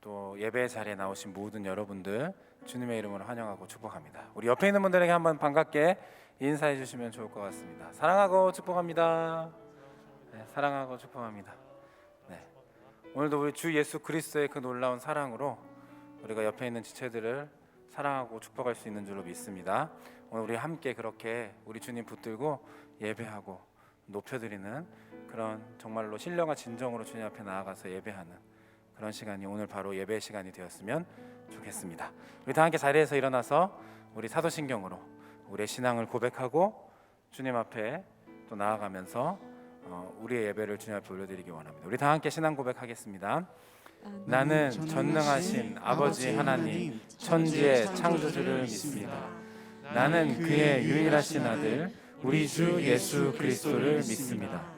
또 예배 자리에 나오신 모든 여러분들 주님의 이름으로 환영하고 축복합니다. 우리 옆에 있는 분들에게 한번 반갑게 인사해 주시면 좋을 것 같습니다. 사랑하고 축복합니다. 네, 사랑하고 축복합니다. 네. 오늘도 우리 주 예수 그리스도의 그 놀라운 사랑으로 우리가 옆에 있는 지체들을 사랑하고 축복할 수 있는 줄로 믿습니다. 오늘 우리 함께 그렇게 우리 주님 붙들고 예배하고 높여드리는 그런 정말로 신령과 진정으로 주님 앞에 나아가서 예배하는 그런 시간이 오늘 바로 예배 시간이 되었으면 좋겠습니다. 우리 다 함께 자리에서 일어나서 우리 사도신경으로 우리의 신앙을 고백하고 주님 앞에 또 나아가면서 어, 우리의 예배를 주님 앞에 올려드리기 원합니다. 우리 다 함께 신앙 고백하겠습니다. 나는 전능하신 아버지 하나님 천지의 창조주를 믿습니다. 나는 그의 유일하신 아들 우리 주 예수 그리스도를 믿습니다.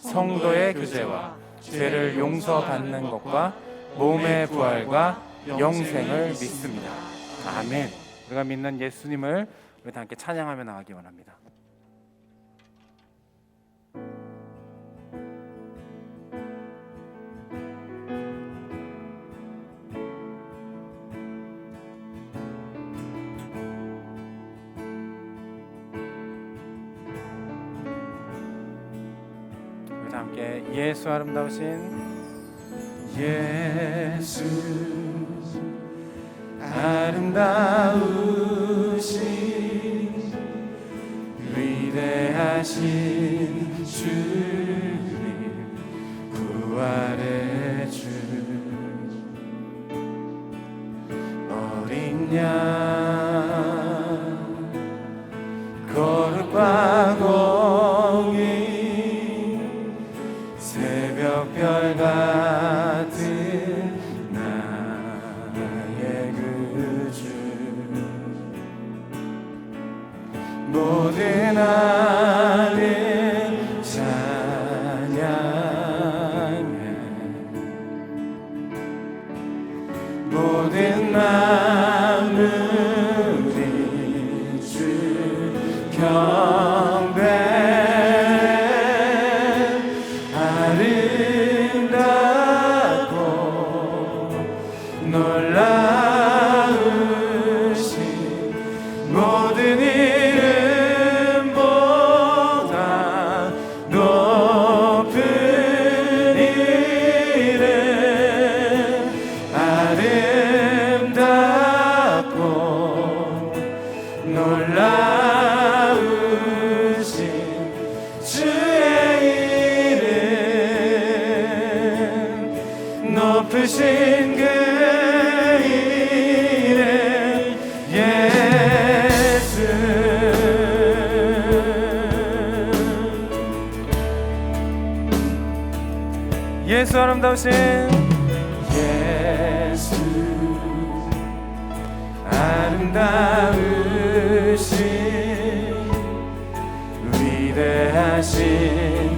성도의 교제와 죄를 용서받는 것과 몸의 부활과 영생을 믿습니다. 아멘. 우리가 믿는 예수님을 우리 다 함께 찬양하며 나가기 원합니다. 예수 아름다우신 예수 아름다우신 위대하신 주님 부활의 주. 어린 양 예수 아름다우신 예수 아름다우신 위대하신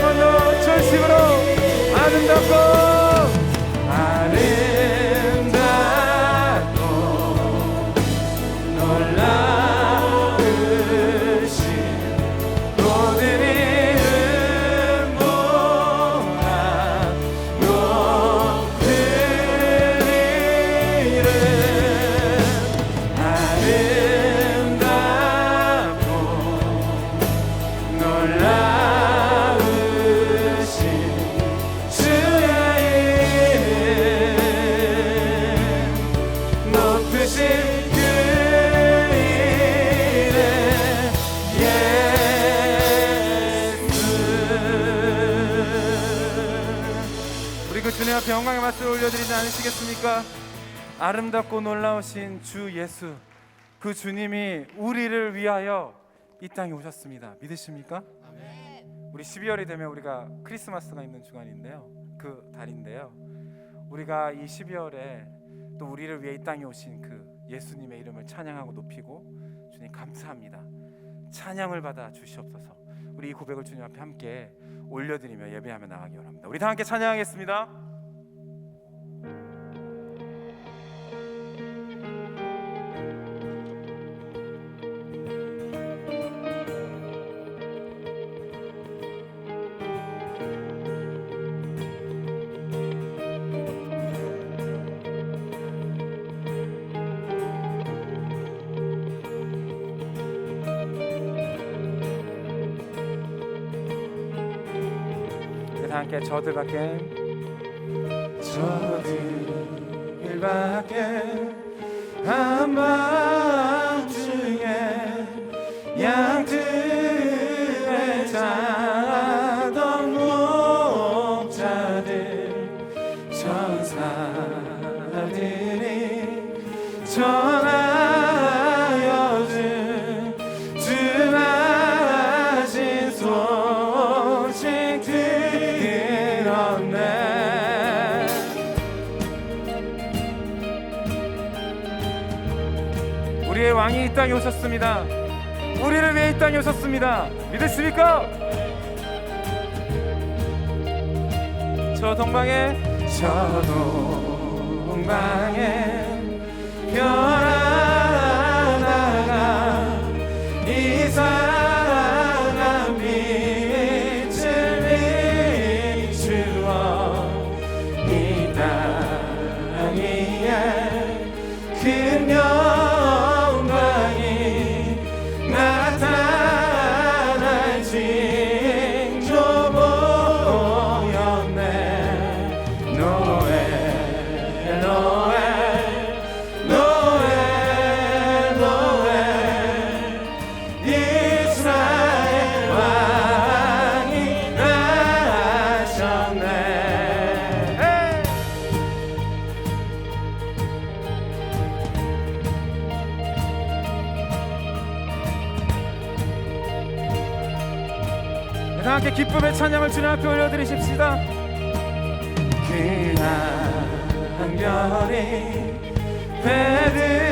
한번 더 전심으로 아름답고 주님 앞에 영광의 말씀을 올려드리지 않으시겠습니까? 아름답고 놀라우신 주 예수 그 주님이 우리를 위하여 이 땅에 오셨습니다. 믿으십니까? 우리 12월이 되면 우리가 크리스마스가 있는 주간인데요. 그 달인데요. 우리가 이 12월에 또 우리를 위해 이 땅에 오신 그 예수님의 이름을 찬양하고 높이고 주님 감사합니다. 찬양을 받아 주시옵소서. 우리 이 고백을 주님 앞에 함께 올려드리며 예배하며 나가기 원합니다. 우리 다 함께 찬양하겠습니다. 함께 저들밖에. 저들밖에 한밤 땅에 오셨습니다. 우리를 위해 이 땅에 오셨습니다. 믿으십니까? 저 동방에 저 동방에 별 찬양을 주님 앞에 올려드리십시다. 그 한결이 배들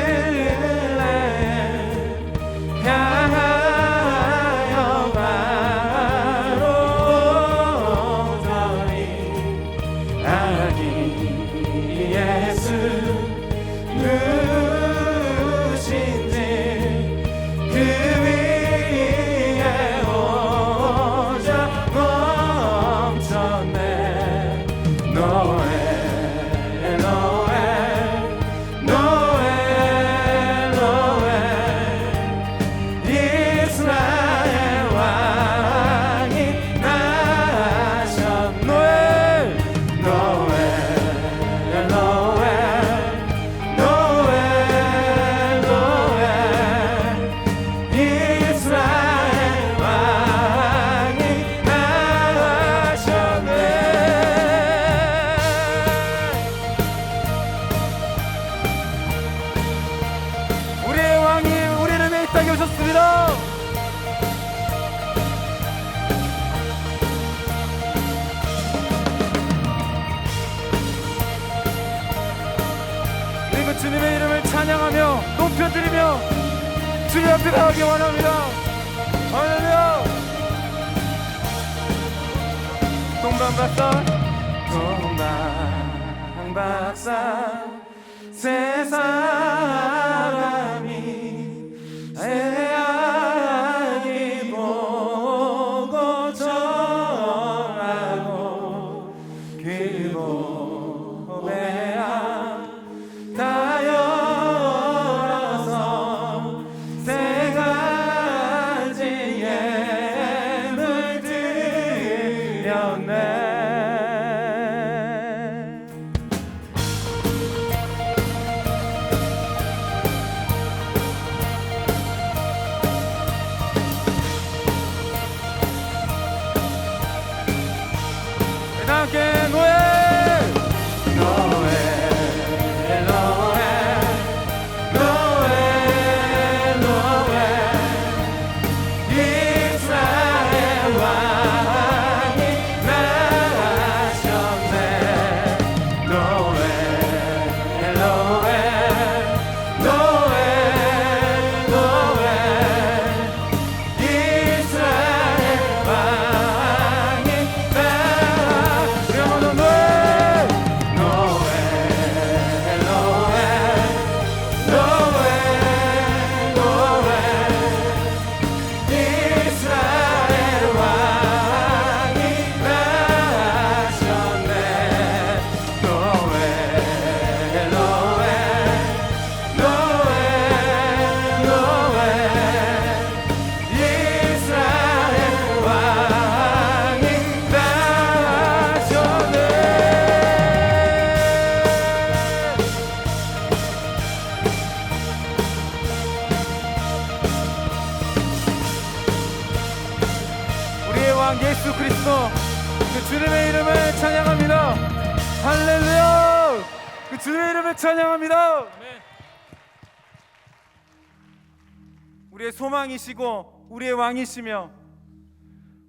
소망이시고 우리의 왕이시며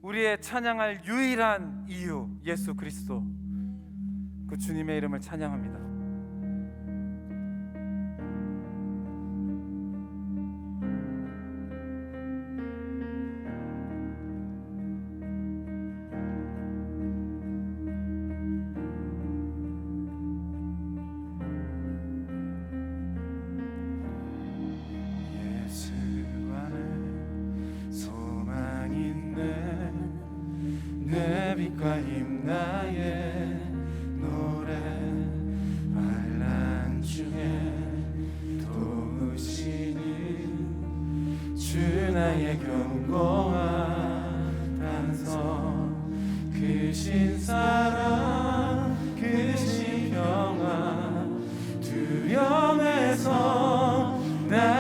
우리의 찬양할 유일한 이유 예수 그리스도 그 주님의 이름을 찬양합니다.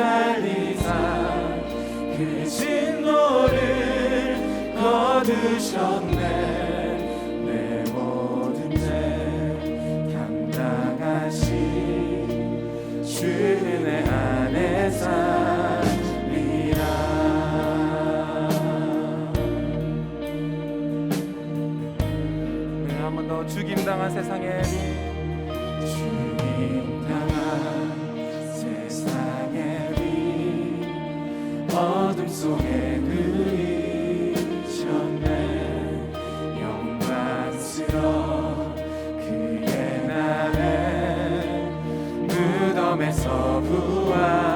주 달리사 그 진노를 거두셨네. 내 모든 죄 감당하신 주 은혜 안에 살리라. 네, 한번 더 죽임 당한 세상에 속에 누이셨네. 영광스러 그의 날에 무덤에서 부활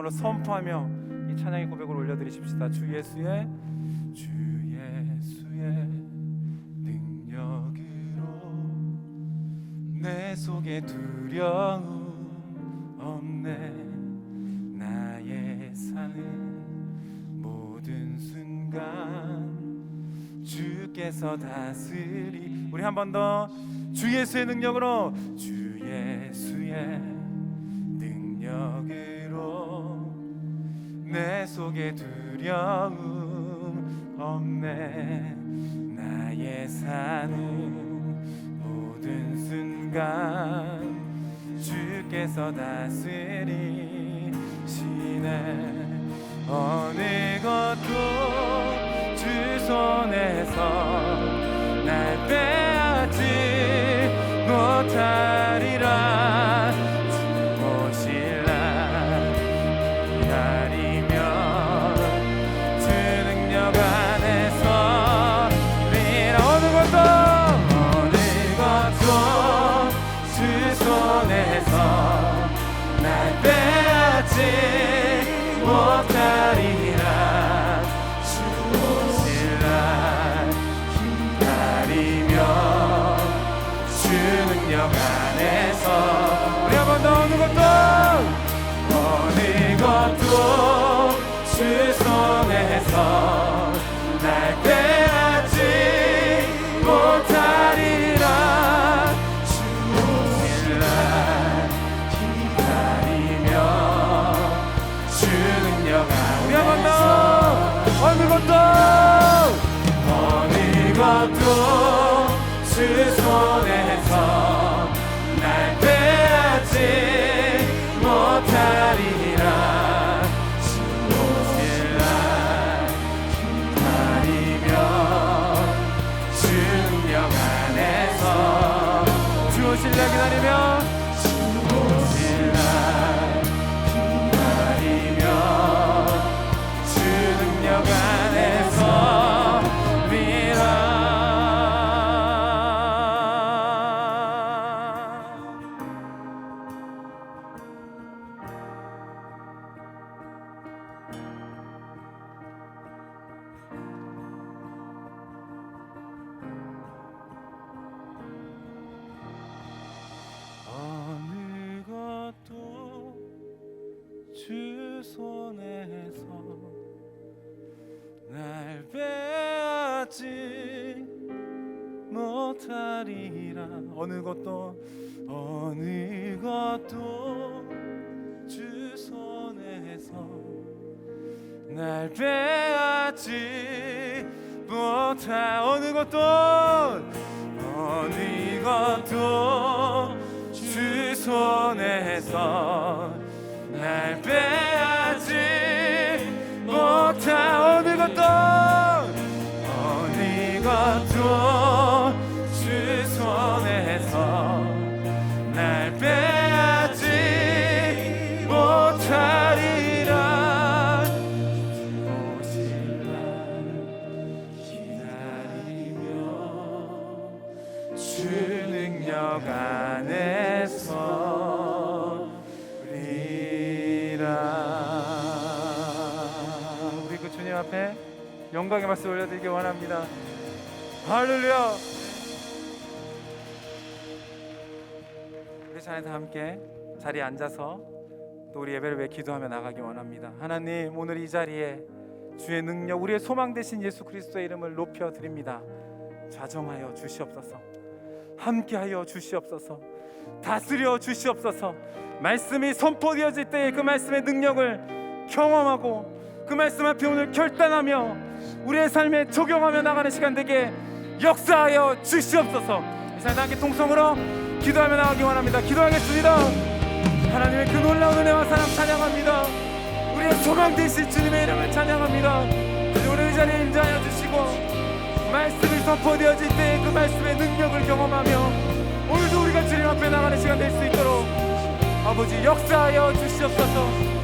전심으로 선포하며 이 찬양의 고백을 올려드리십시다. 주 예수의 주 예수의 능력으로 내 속에 두려움 없네. 나의 사는 모든 순간 주께서 다스리. 우리 한 번 더 주 예수의 능력으로 주 내 속에 두려움 없네. 나의 사는 모든 순간 주께서 다스리시네. 어느 것도 주 손에서 날 빼앗지 못하리라 Christ. 날 빼앗지 못하 어느 것도 어느 것도 주 손에서 날 빼앗지 못하 어느 것도 어느 것도 앞에 영광의 말씀 올려드리기 원합니다. 할렐루야! 우리 자녀들 함께 자리에 앉아서 또 우리 예배를 위해 기도하며 나가기 원합니다. 하나님 오늘 이 자리에 주의 능력 우리의 소망 되신 예수 그리스도의 이름을 높여 드립니다. 좌정하여 주시옵소서. 함께하여 주시옵소서. 다스려 주시옵소서. 말씀이 선포되어질 때에 그 말씀의 능력을 경험하고 그 말씀 앞에 오늘 결단하며 우리의 삶에 적용하며 나가는 시간 되게 역사하여 주시옵소서. 이 시간 함께 통성으로 기도하며 나가기 원합니다. 기도하겠습니다. 하나님의 그 놀라운 은혜와 사랑 찬양합니다. 우리의 소망 되신 주님의 이름을 찬양합니다. 우리 이 자리에 임자하여 주시고 말씀이 선포되어질 때 그 말씀의 능력을 경험하며 오늘도 우리가 주님 앞에 나가는 시간 될 수 있도록 아버지 역사하여 주시옵소서